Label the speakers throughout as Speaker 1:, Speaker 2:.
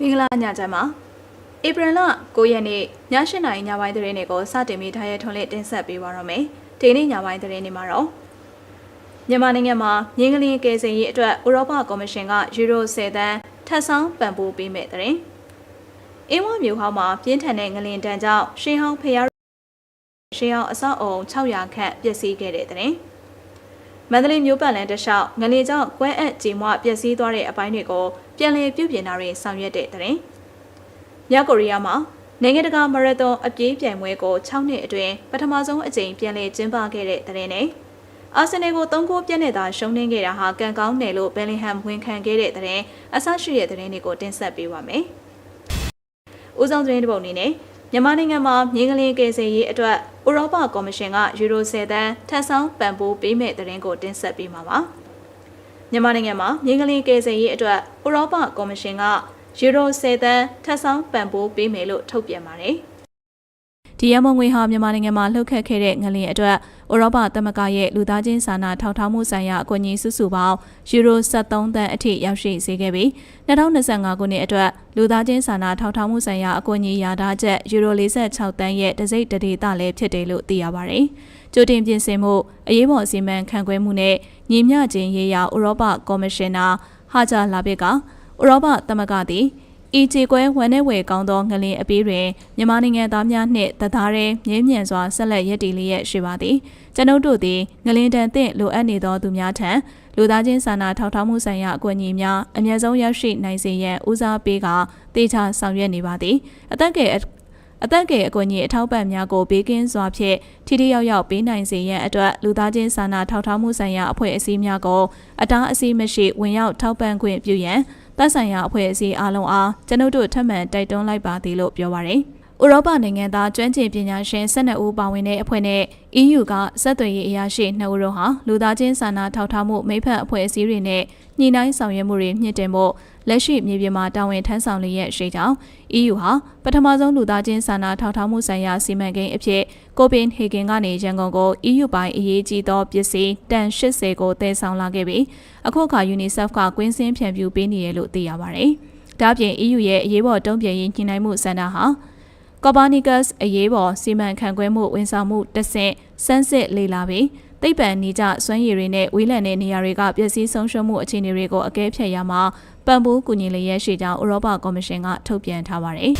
Speaker 1: မင်္ဂလာညချမ်းပါဧပြီလ9ရက်နေ့ည8:00နာရီညပိုင်းသတင်းတွေကိုစတင်ပြီးထားရထွန်းလေးတင်ဆက်ပေးပါတော့မယ်ဒီနေ့ညပိုင်းသတင်းတွေမှာတော့မြန်မာနိုင်ငံမှာငင်းကလေးကယ်ဆယ်ရေးအတွက်ဥရောပကော်မရှင်ကယူရို10သန်းထပ်ဆောင်ပံ့ပိုးပေးမဲ့သတင်းအင်းဝမျိုးဟောင်းမှာပြင်းထန်တဲ့ငလင်တန်းကြောင့်ရှင်းဟောင်းဖျားရှင်းဟောင်းအဆောက်အုံ600ခန့်ပျက်စီးခဲ့တဲ့သတင်း မန္တလေးမြို့ပတ်လန်တစ်လျှောက်ငလင်ကြောင့်ကွဲအပ်ကြေမွပျက်စီးသွားတဲ့အပိုင်းတွေကိုပြန်လည်ပြုပြင်တာတွေဆောင်ရွက်တဲ့သတင်း။မြောက်ကိုရီးယားမှာနိုင်ငံတကာမာရသွန်အပြေးပြိုင်ပွဲကို6နှစ်အတွင်းပထမဆုံးအကြိမ်ပြန်လည်ကျင်းပခဲ့တဲ့သတင်းနဲ့အာဆင်နယ်ကို3ဂိုးပြတ်နဲ့သာရှုံးနိမ့်ခဲ့တာဟာကံကောင်းတယ်လို့ဘယ်လင်ဟမ်ဝန်ခံခဲ့တဲ့သတင်းအဆရှိတဲ့သတင်းတွေကိုတင်ဆက်ပေးပါမယ်။ဦးဆောင်သတင်းတစ်ပုဒ်အနေနဲ့ မြန်မာနိုင်ငံမှာမြေကလေးကယ်ဆယ်ရေးအတွက်ဥရောပကော်မရှင်ကယူရို10သန်းထပ်ဆောင်ပံ့ပိုးပေးမဲ့သတင်းကိုတင်ဆက်ပေးမှာပါ။မြန်မာနိုင်ငံမှာမြေကလေးကယ်ဆယ်ရေးအတွက်ဥရောပကော်မရှင်ကယူရို10သန်းထပ်ဆောင်ပံ့ပိုးပေးမယ်လို့ထုတ်ပြန်ပါတယ်။ ဒီရမုံငွေဟာမြန်မာနိုင်ငံမှာလှုပ်ခတ်ခဲ့တဲ့ငလျင်အတွက်ဥရောပသမဂ္ဂရဲ့လူသားချင်းစာနာထောက်ထားမှုဆိုင်ရာအကူအညီစုစုပေါင်းယူရို73သန်းအထိရောက်ရှိစေခဲ့ပြီး2025ခုနှစ်အတွက်လူသားချင်းစာနာထောက်ထားမှုဆိုင်ရာအကူအညီရာထားချက်ယူရို46တန်းရဲ့တစိမ့်တဒေသလည်းဖြစ်တယ်လို့သိရပါတယ်။ကြိုတင်ပြင်ဆင်မှုအရေးပေါ်အစီအမံခန့်ခွဲမှုနဲ့ညီမျှခြင်းရေးရာဥရောပကော်မရှင်နာဟာဂျာလာဘစ်ကဥရောပသမဂ္ဂသည် ဤခြေကွဲဝမ်းနဲ့ဝယ်ကောင်းသောငလင်အပီးတွင်မြန်မာနိုင်ငံသားများနှင့်တသားရဲမြင်းမြန်စွာဆက်လက်ရည်တည်လျက်ရှိပါသည်ကျွန်ုပ်တို့သည်ငလင်တန်သင့်လိုအပ်နေသောသူများထံလူသားချင်းစာနာထောက်ထားမှုဆိုင်ရာအကူအညီများအမြဲဆုံးရရှိနိုင်စေရန်ဦးစားပေးကတေချာဆောင်ရွက်နေပါသည်အသက်ကဲအသက်ကဲအကူအညီအထောက်ပံ့များကိုဘေးကင်းစွာဖြင့်ထိထိရောက်ရောက်ပေးနိုင်စေရန်အတွက်လူသားချင်းစာနာထောက်ထားမှုဆိုင်ရာအဖွဲ့အစည်းများကိုအတားအဆီးမရှိဝင်ရောက်ထောက်ပံ့ခွင့်ပြုရန် သက်ဆိုင်ရာအဖွဲ့အစည်းအားလုံးအားကျွန်ုပ်တို့ထပ်မံတိုက်တွန်းလိုက်ပါသည်လို့ပြောပါရယ်။ ဥရောပနိုင်ငံသားကျွမ်းကျင်ပညာရှင်12ဦးပါဝင်တဲ့အဖွဲ့နဲ့ EU ကစက်သွေးရေးအရာရှိ2ဦးတို့ဟာလူသားချင်းစာနာထောက်ထားမှုမိဖက်အဖွဲ့အစည်းတွေနဲ့ညှိနှိုင်းဆောင်ရွက်မှုတွေမြင့်တင်ဖို့လက်ရှိမြေပြင်မှာတာဝန်ထမ်းဆောင်လျက်ရှိကြောင်း EU ဟာပထမဆုံးလူသားချင်းစာနာထောက်ထားမှုဆိုင်ရာစီမံကိန်းအဖြစ်ကိုပင်ဟေဂင်ကနေရန်ကုန်ကို EU ပိုင်းအရေးကြီးသောပစ္စည်းတန်80ကိုတည်ဆောင်လာခဲ့ပြီးအခုအခါ UNICEF ကကွင်းစင်းဖြန့်ဖြူးပေးနေရလို့သိရပါတယ်။ဒါ့အပြင် EU ရဲ့အရေးပေါ်တုံ့ပြန်ရေးညှိနှိုင်းမှုစင်တာဟာ Copernicus အရေးပေါ်စီမံခန့်ခွဲမှုဝန်ဆောင်မှုတဆင့်စမ်းစစ်လေ့လာပြီးသိပ္ပံနေကြစွမ်းရည်တွေနဲ့ဝေးလံတဲ့နေရာတွေကပျက်စီးဆုံးရှုံးမှုအခြေအနေတွေကိုအကဲဖြတ်ရမှာပံ့ပိုးကူညီလျက်ရှိကြောင်းဥရောပကော်မရှင်ကထုတ်ပြန်ထားပါတယ်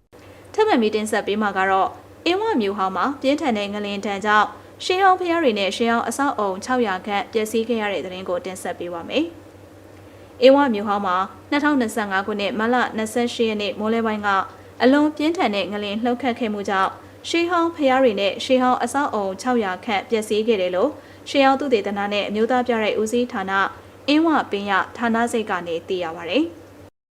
Speaker 1: ။ထပ်မံပြီးတင်ဆက်ပေးမှာကတော့အင်းဝမျိုးဟောင်းမှာပြင်းထန်တဲ့ငလင်တန်ကြောင့်ရှင်းအောင်ဖျားတွေနဲ့ရှင်းအောင်အဆောက်အုံ600ခန့်ပျက်စီးခဲ့ရတဲ့တဲ့ရင်ကိုတင်ဆက်ပေးပါမယ်။အင်းဝမျိုးဟောင်းမှာ2025ခုနှစ်မလ28ရက်နေ့မိုးလယ်ပိုင်းက အလွန်ပြင်းထန်တဲ့ငလင်လှုပ်ခတ်ခဲ့မှုကြောင့်ရှေးဟောင်းဖျားတွေနဲ့ရှေးဟောင်းအဆောက်အုံ600ခန့်ပျက်စီးခဲ့တယ်လို့ရှေးဟောင်းသူတေသနာနဲ့အမျိုးသားပြတဲ့ဦးစီးဌာနအင်းဝပင်ရဌာနစိတ်ကနေသိရပါဗျ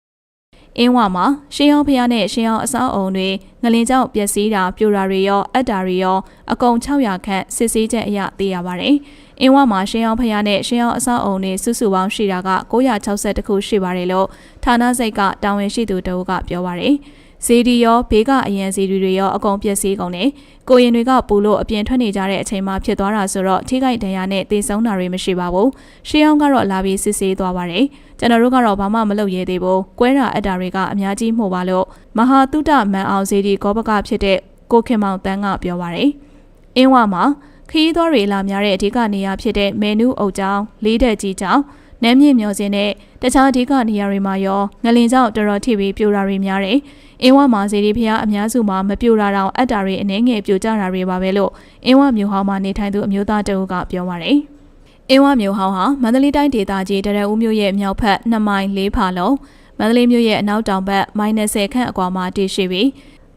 Speaker 1: ။အင်းဝမှာရှင်းအောင်ဖျားနဲ့ရှင်းအောင်အဆောက်အုံတွေငလင်ကြောင့်ပျက်စီးတာပြိုတာတွေရောအပ်တာတွေရောအကုန်600ခန့်စစ်ဆေးချက်အရသိရပါတယ်။အင်းဝမှာရှင်းအောင်ဖျားနဲ့ရှင်းအောင်အဆောက်အုံတွေစုစုပေါင်းရှိတာက960ခုရှိပါတယ်လို့ဌာနစိတ်ကတာဝန်ရှိသူတအုပ်ကပြောပါတယ်။ ဇေဒီရောဘေးကအရန်ဇေဒီတွေရောအကုန်ပျက်စီးကုန်တယ်။ကိုရင်တွေကပူလို့အပြင်ထွက်နေကြတဲ့အချိန်မှာဖြစ်သွားတာဆိုတော့ထိခိုက်ဒဏ်ရာနဲ့သေဆုံးတာတွေမရှိပါဘူး။ရှေးအောင်ကတော့လာပြီးစစ်ဆေးသွားပါတယ်။ကျွန်တော်တို့ကတော့ဘာမှမလုပ်ရသေးဘူး။ကွဲတာအက်တာတွေကအများကြီးမှုပါလို့မဟာတုတမန်အောင်ဇေဒီကောဘကဖြစ်တဲ့ကိုခင်မောင်တန်းကပြောပါတယ်။အင်းဝမှာခရီးသွားတွေလာများတဲ့အဓိကနေရာဖြစ်တဲ့မေနူးအုပ်ကျောင်းလေးတက်ကြီးကျောင်း နမ်းမြင့်မျောစင်းနဲ့တခြားအဓိကနေရာတွေမှာရောငလင်ကြောင့်တော်တော်ထိပြီးပြိုတာတွေများတယ်။အင်းဝမှာစီဒီဖျားအများစုမှာမပြိုတာတောင်အပ်တာတွေအနှဲငယ်ပြိုကျတာတွေပါပဲလို့အင်းဝမျိုးဟောင်းမှာနေထိုင်သူအမျိုးသားတအုပ်ကပြောပါတယ်။အင်းဝမျိုးဟောင်းဟာမန္တလေးတိုင်းဒေသကြီးတရဦးမြို့ရဲ့မြောက်ဖက်2မိုင်4ဖာလုံးမန္တလေးမြို့ရဲ့အနောက်တောင်ဘက်မိုင်20ခန့်အကွာမှာတည်ရှိပြီး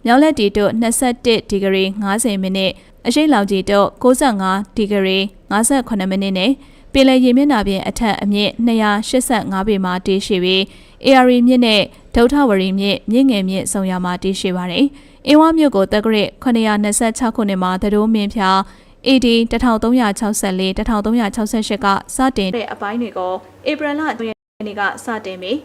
Speaker 1: မြောက်လက်တီတို့21ဒီဂရီ50မိနစ်အရှိလောက်ကြီးတို့65ဒီဂရီ58မိနစ်နဲ့ ပင်လယ်ရေမျက်နှာပြင်အထက်အမြင့်285ပေမှာတည်ရှိပြီး AR မြင့်နဲ့ဒုထဝရီမြင့်မြင့်ငယ်မြင့်ဆုံရမှာတည်ရှိပါတယ်။အင်းဝမြို့ကိုတက္ကရာ926ခုနှစ်မှာသတို့မင်းဖျား AD 1364 1368ကစတင်တဲ့အပိုင်းတွေကိုဧပြီလရက်နေ့ကစတင်ပြီး